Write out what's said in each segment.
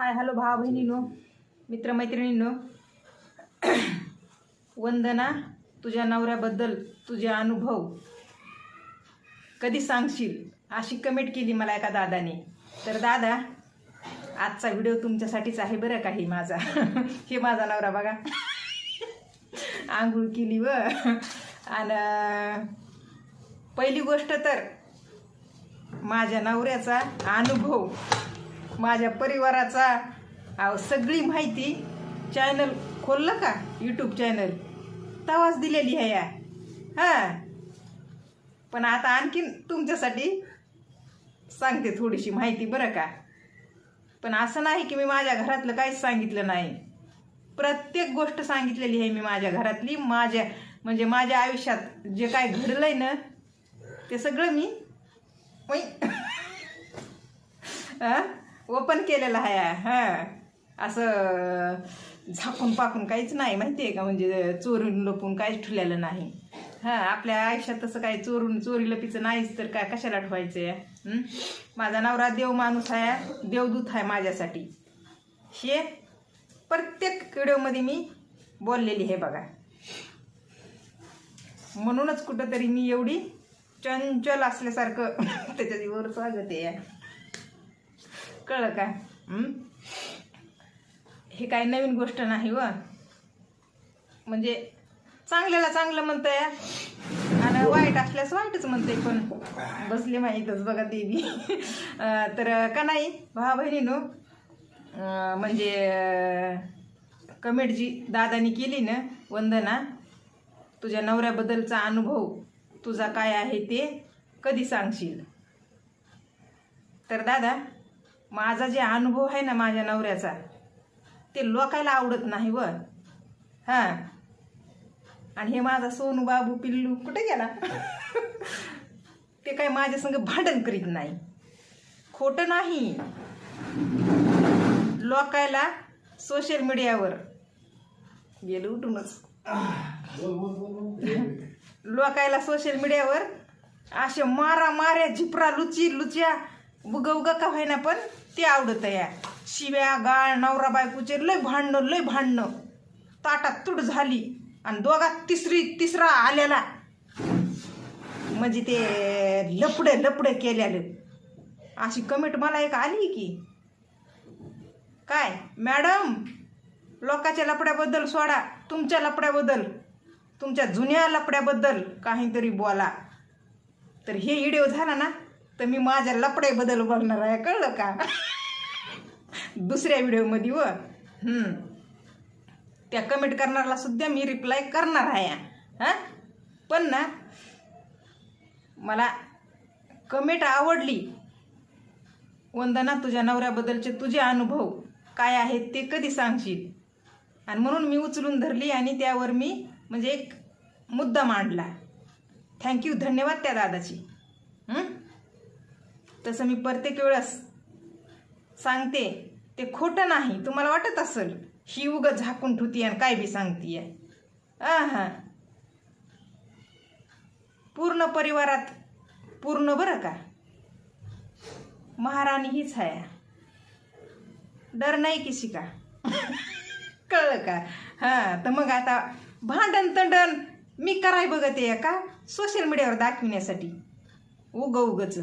Hi hello भाव बहिणीनो मित्रमैत्रिणींनो. वंदना तुझ्या नवऱ्याबद्दल तुझे अनुभव. कधी सांगशील? अशी कमेंट केली मला एका दादाने. तर दादा आजचा व्हिडिओ तुमच्यासाठीच आहे बरं काही माझा? हे माझा नवरा बघा. आंघोळ केली व. आणि पहिली गोष्ट तर माझ्या नवऱ्याचा अनुभव. माझ्या परिवाराचा अहो सगळी माहिती चॅनल खोललं का? यूट्यूब चॅनल तवाच दिलेली आहे या. हां. पण आता आणखीन तुमच्यासाठी सांगते थोडीशी माहिती बरं का? पण असं नाही की मी माझ्या घरातलं काहीच सांगितलं नाही. प्रत्येक गोष्ट सांगितलेली आहे मी माझ्या घरातली. माझ्या म्हणजे माझ्या आयुष्यात जे काय घडलं आहे ना ते सगळं मी ओपन केलेलं आहे. हां. असं झाकून पाकून काहीच नाही माहिती आहे का? म्हणजे चोरून लपून काहीच ठेवलेलं नाही. हां आपल्या आयुष्यात तसं काही चोरून चोरी लपीचं नाहीच तर काय कशाला ठेवायचं आहे माझा नवरा देव माणूस आहे देवदूत आहे माझ्यासाठी. हे प्रत्येक व्हिडिओमध्ये मी बोललेली हे बघा. म्हणूनच कुठंतरी मी एवढी चंचल असल्यासारखं त्याच्या वर स्वागत आहे. कळलं का हे? काय नवीन गोष्ट नाही व. म्हणजे चांगल्याला चांगलं म्हणतंय आणि वाईट असल्यास वाईटच म्हणते पण. बसले माहीतच बघा देवी. तर का नाही भावा बहिणीनो म्हणजे कमेंट जी दादानी केली ना वंदना तुझ्या नवऱ्याबद्दलचा अनुभव तुझा काय आहे ते कधी सांगशील? तर दादा माझा जे अनुभव आहे ना माझ्या नवऱ्याचा ते लोकायला आवडत नाही व. हां. आणि हे माझा सोनू बाबू पिल्लू कुठे गेला? ते काय माझ्या संग भांडण करीत नाही. खोटं नाही. लोकायला सोशल मीडियावर गेलं उठूनच. लोकायला सोशल मीडियावर असे मारा माऱ्या झिपरा लुची लुच्या उग उग का होईना पण ते आवडत या. शिव्या गाळ नवरा बायकोचे लय भांडणं लय भांडणं. ताटात तुड झाली आणि दोघात तिसरी तिसरा आलेला. म्हणजे ते लपडे लपडे केल्याले अशी कमेंट मला एक आली की काय मॅडम लोकाच्या लपड्याबद्दल सोडा तुमच्या लपड्याबद्दल तुमच्या जुन्या लपड्याबद्दल काहीतरी बोला. तर हे व्हिडिओ झाला ना तर मी माझ्या लपड्याबद्दल बोलणार आहे कळलं का? दुसऱ्या व्हिडिओमध्ये व. त्या कमेंट करणाऱ्याला सुद्धा मी रिप्लाय करणार आहे. हां? पण ना मला कमेंट आवडली. वंदना तुझ्या नवऱ्याबद्दलचे तुझे अनुभव काय आहेत ते कधी सांगशील? आणि म्हणून मी उचलून धरली आणि त्यावर मी म्हणजे एक मुद्दा मांडला. थँक्यू धन्यवाद त्या दादाची. हं? तसं मी प्रत्येक वेळेस सांगते ते खोटं नाही. तुम्हाला वाटत असेल ही उग झाकून ठुती आणि काय बी सांगतीये. हां पूर्ण परिवारात पूर्ण बरं का? महाराणी हीच आहे डर नाही की? शिका कळलं का? हां तर मग आता भांडण तंडण मी कराय बघते का सोशल मीडियावर दाखविण्यासाठी. उग उगच.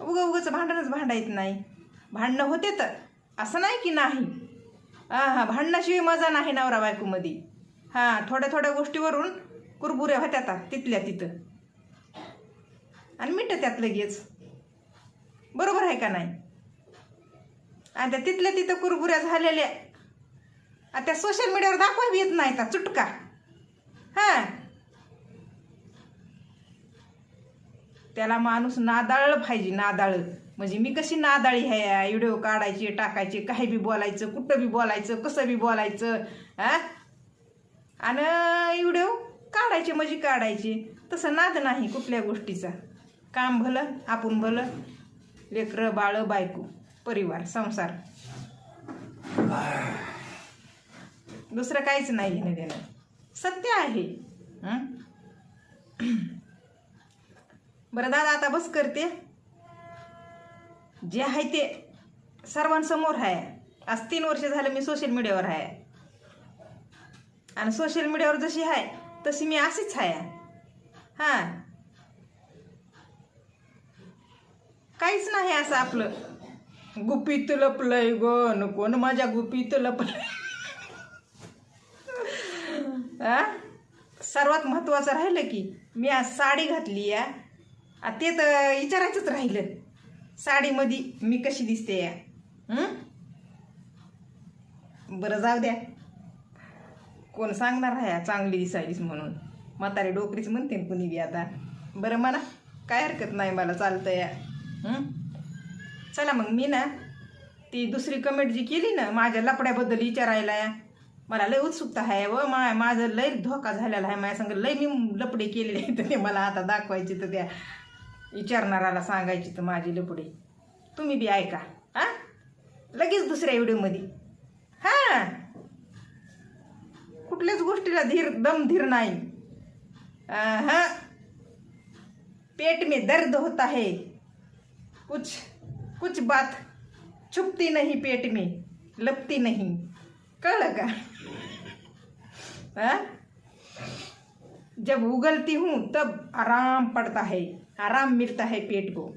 उग उगच भांडणच भांडायत नाही. भांडणं होते तर. असं नाही की नाही. हां हां भांडणाशिवाय मजा नाही नवरा बायकोमध्ये. हां थोड्या थोड्या गोष्टीवरून कुरबुऱ्या होत्या आता तिथल्या तिथं. आणि मिठं त्यात लगेच. बरोबर आहे का नाही? आणि त्या तिथल्या तिथं कुरबुऱ्या झालेल्या. आणि त्या सोशल मीडियावर दाखवा येत नाही त्या चुटका. हां. त्याला माणूस नादाळ पाहिजे नादाळ म्हणजे मी कशी नादाळी आहे व्हिडिओ काढायचे टाकायचे काही बी बोलायचं कुठं बी बोलायचं कसं बी बोलायचं हा? आणि व्हिडिओ काढायचे म्हणजे काढायचे. तसं नाद नाही कुठल्या गोष्टीचा. काम भलं आपण भलं. लेकरं बाळ बायको परिवार संसार. दुसरं काहीच नाही घेणं देणं सत्य आहे. हं? बरं दादा आता बस करते. जे आहे ते सर्वांसमोर आहे. आज तीन वर्ष झालं मी सोशल मीडियावर आहे. आणि सोशल मीडियावर जशी आहे तशी मी अशीच आहे. हां. काहीच नाही असं आपलं. गुपित लपलंय ग कोण माझ्या गुपित लपलंय? आ? सर्वात महत्त्वाचं राहिलं की मी आज साडी घातली या ते तर विचारायचंच राहिलं. साडीमध्ये मी कशी दिसते या? बरं जाऊ द्या. कोण सांगणार आहे चांगली दिसायलीस म्हणून? म्हातारी डोकरीच म्हणते ना कुणी बी आता. बरं म्हणा काय हरकत नाही मला चालतं या. चला मग मी ना ती दुसरी कमेंट जी केली ना माझ्या लपड्याबद्दल विचारायला या. मला लय उत्सुकता आहे व मा माझं लय धोका झालेला आहे. माझ्या संग लय मी लपडे केलेले आहेत. तर ते मला आता दाखवायचे तर त्या. विचारणाराला सांगायची तर माझी लपडे. तुम्ही बी ऐका हां? लगेच दुसऱ्या व्हिडिओमध्ये. हां? कुठल्याच गोष्टीला धीर दम धीर नाही. हां पेट में दर्द होता है. कुछ कुछ बात छुपती नाही पेट में लपती नाही. कळलं का? हाँ? जब उगलती हूँ तब आराम पड़ता है. आराम मिलता है पेट को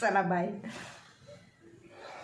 चला बाय